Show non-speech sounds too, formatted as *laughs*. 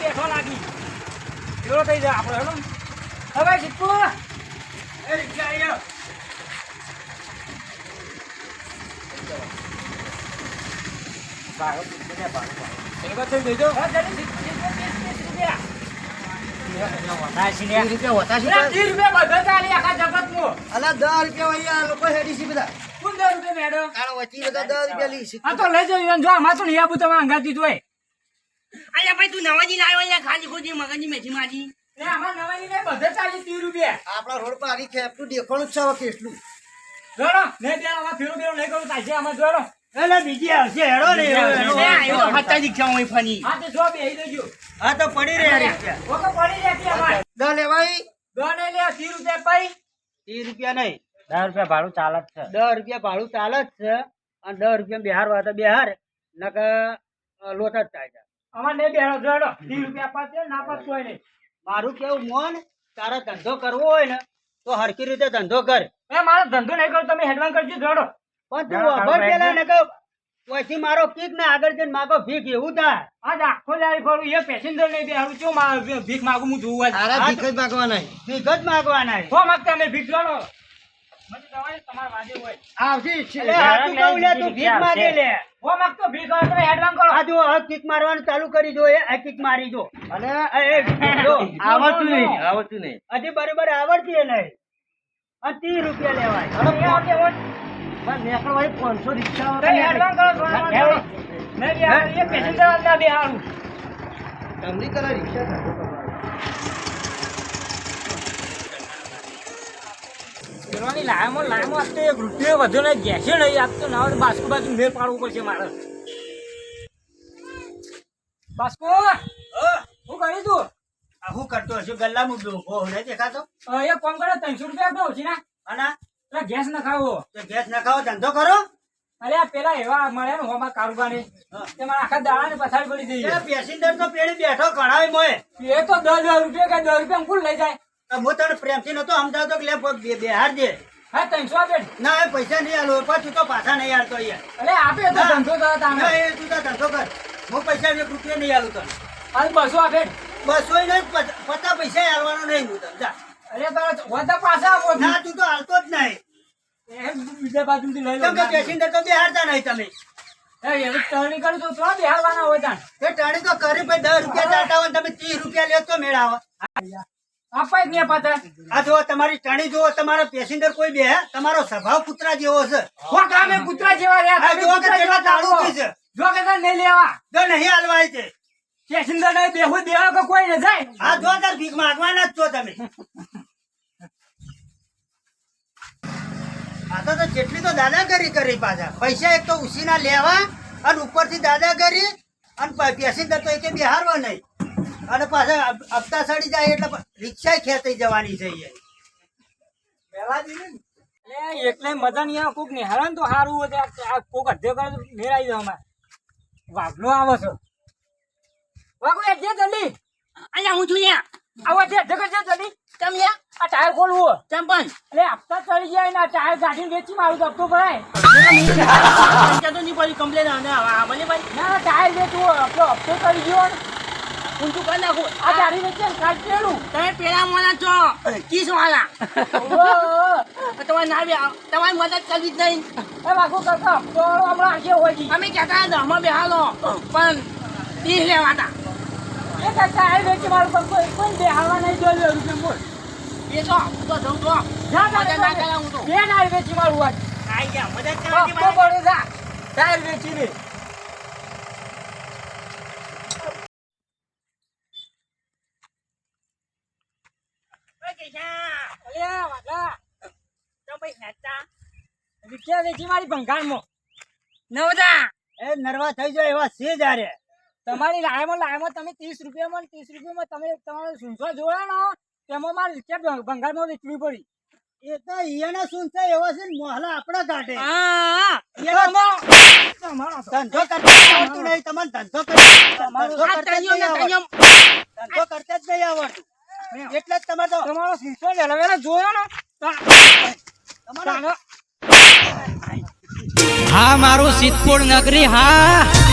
બેઠો લાગી. એવો થઈ જાય આપણે હેલો. હવે શીખુ એ રિક્ષા અહીંયા રૂપિયા. લઈ જવું જો આમાં તો નહીં આવું તમે અંગાતી જોઈ અલ્યા ભાઈ તું નવાજી લાવ્યો અલ્યા ખાલી ખોટી મગજની મેથી માજી ને આમાં નવાની નહીં બધા ચાલી રૂપિયા. આપણા રોડ પર આરી ખેપનું દેખાણું છે હવે કેટલું. જોડો નહીં ત્યાં આમાં ફેરો ફેરું નહીં કરું તાજે આમાં જોડો. એટલે બીજી આવશે હેડો ને હત્તા દીક્ષા હોય ફની. હા તો જો બેહી દેજો. હા તો પડી રહ્યા રિક્ષા ઓ તો પડી જતી અમારે દસ લેવાય ને લે ત્રીસ રૂપિયા પાઈ. ત્રીસ રૂપિયા નહીં. દસ રૂપિયા ભાડું ચાલે છે. દસ રૂપિયા ભાડું ચાલે છે. અને દસ રૂપિયા બિહાર હોય તો બિહાર નક લોટ જ થાય છે. અમારે નહીં બેહો જોડો. ત્રીસ રૂપિયા પાછે ના પાછ કોઈ નહીં. મારું કેવું મોન તારા ધંધો કરવો હોય ને તો હરકી રીતે ધંધો કર. એ મારો ધંધો નહીં કરો તમે હેડવાન કરજો જોડો. પણ તું અભર પેલા ને કહો પછી મારો કીક ને આગળ જઈને માગો ભીખ એવું થાય. આજ આખો દાડી ફરું એ પેસેન્જર નહીં બેહારું છું ભીખ માગું હું જોવું તારા ભીખ જ માગવાના. ભીખ જ માગવાના. હો માગતા અમે ભીખ જોડો. મને દવાની તમારે વાજે હોય. આવશે જ છે. એટલે હાચું કહું લે તું ભીખ માગે લે. હો માગતો ભીખ હોય હેડવાન કરો. આ જો હવે કિક મારવાનું ચાલુ કરી દો એ કિક મારી અને એ, જો, *laughs* આવડતું નહીં, આવડતું નહીં. બરોબર આવડતી એ નહીં. અને ત્રીસ રૂપિયા લેવાય. બસ નેકળવાળી 500 રિક્ષા હેડવાન કરો પેસેન્જર. તમને રિક્ષા ધંધો કરવાનો. પેલાની લાયમાં લાયમાં આપતો એક રૂપિયો વધુ નહીં ઘેસે નહીં આપતો ના હોય બાસ્કો બાજુ મેર પાડવું પડશે મારે. બાસ્કો હું. કરી તું આ હું કરતો હશું ગલ્લામાં ઊભો નહીં દેખાતો? એ કોમ કરો ત્રણસો રૂપિયા આપો છે ના. અને પેલા ગેસ ન ખાવો. તો ગેસ ન ખાવો ધંધો કરો? અરે આ પેલા એવા મળે ને હોમાં કારોબાર. ને તે મારા આખા દાડા ને પથારી પડી જઈ પેસેન્જર તો પેલી બેઠો કઢાવી મોય એ તો દસ હજાર રૂપિયા કે દસ રૂપિયા કુલ લઈ જાય? હું તને પ્રેમથી નતો સમજાવતો કે લે બેહાર દે. હા ત્રણસો આપે ના. પૈસા નહીં આલો પાછું તો પાછા નહીં આલતો આપે તો ધંધો કરો તમે એ તું તો ધંધો કર. હું પૈસા એક રૂપિયા નહીં આલું તને. હાલ બસો આપે બસો નહીં પચ- પચાસ પૈસા આલવાનો નહીં હું તને. જા. અરે તો વધા પાછા આપો ના. તું તો હાલતો જ નહીં. બીજા બાજુથી લઈ લો પેસેન્જર તો બેહારતા નહીં તમે. ટર્નિંગ કરું તો થોડા બેહારવાના હોય તાણ? એ તો કરી ભાઈ દસ રૂપિયા ચાલતા હોય તમે ત્રીસ રૂપિયા લેતો મેળાવો આપા જ નહીં પાછા આ જો તમારી ટાણી જુઓ તમારો પેસેન્જર કોઈ બે તમારો સ્વભાવ કૂતરા જેવો છે. કૂતરા જેવા રહ્યા આ તમે જો કે કેટલા દારૂ છે. જો કે નહીં લેવા. જો નહીં હાલવાય છે પેસેન્જર ને બેહુ દેવા કે કોઈ ન જાય. આ જો તાર ભીખ માંગવાના જ છો તમે. આ તો તો જેટલી તો દાદાગીરી કરી પાછા. પૈસા એક તો ઉસીના લેવા અને ઉપરથી દાદાગીરી અને પેસેન્જર તો એકે બિહારવા નહીં. અને પાછા હપ્તા સડી જાય એટલે રિક્ષા ખેંચી જવાની છે એટલે મજા નહીં આવે કોક નિહાળે તો સારું હોય આ- કોક અધ્યો કરે તો મેળાઈ જાવ અમારે. વાઘલો આવે છે. વાઘો અડધે જે જલ્દી. અહીંયા હું છું અહીંયા આવો છે અધ્યો કરજો જલ્દી. લ્યા આ ટાયર ખોલવું. પણ? એટલે હપ્તા ચડી જાય ને આ ટાયર કાઢીને વેચી મારું તો હપ્તો ભરાય. પંચાયતો ની પડી કમ્પ્લેન આવે. ભલે ભાઈ ના ના ટાયર વેચવું હપ્તો હપ્તો ચડી ગયો ને. ઊંચું કરી નાખું. આ ગાડી વચ્ચે ને કાઢ પેલું. તમે પેલા મોના છો. કિસ વાળા તમારે ના બે તમારી મદદ કરવી જ નહીં. એ વાઘો કરતા તો હમણાં આખી હોય છે. અમે કહેતા હતા અમે બેહાલો. પણ ત્રીસ લેવાતા એ તો એ વેચી મારું પણ કોઈ કોઈ બેહાડવા નહીં જોયું રૂપિયા બોલ. એ તો હું તો જઉં તો જા મદદ ના કરા હું તો. બે ટાયર વેચી મારું આજ. આઈ ગયા મદદ કરવા જા ટાયર વેચી વિખ્યા વેચી મારી તમારી ત્રીસ રૂપિયામાં ત્રીસ રૂપિયામાં તમે તેમાં મારે વિખ્યા ભંગારમાં વેચવી પડી એ તો ઈયાના સુનસે એવો છે મોહલા આપણા કાઢે હા ધંધો કરતા ધંધો કરતા ધંધો કરતા જ નહીં આવડતું. એટલે જ તમે તો તમારો સુનસો વેલા જોયો ને તમારો હા મારું સિદ્ધપુર નગરી હા.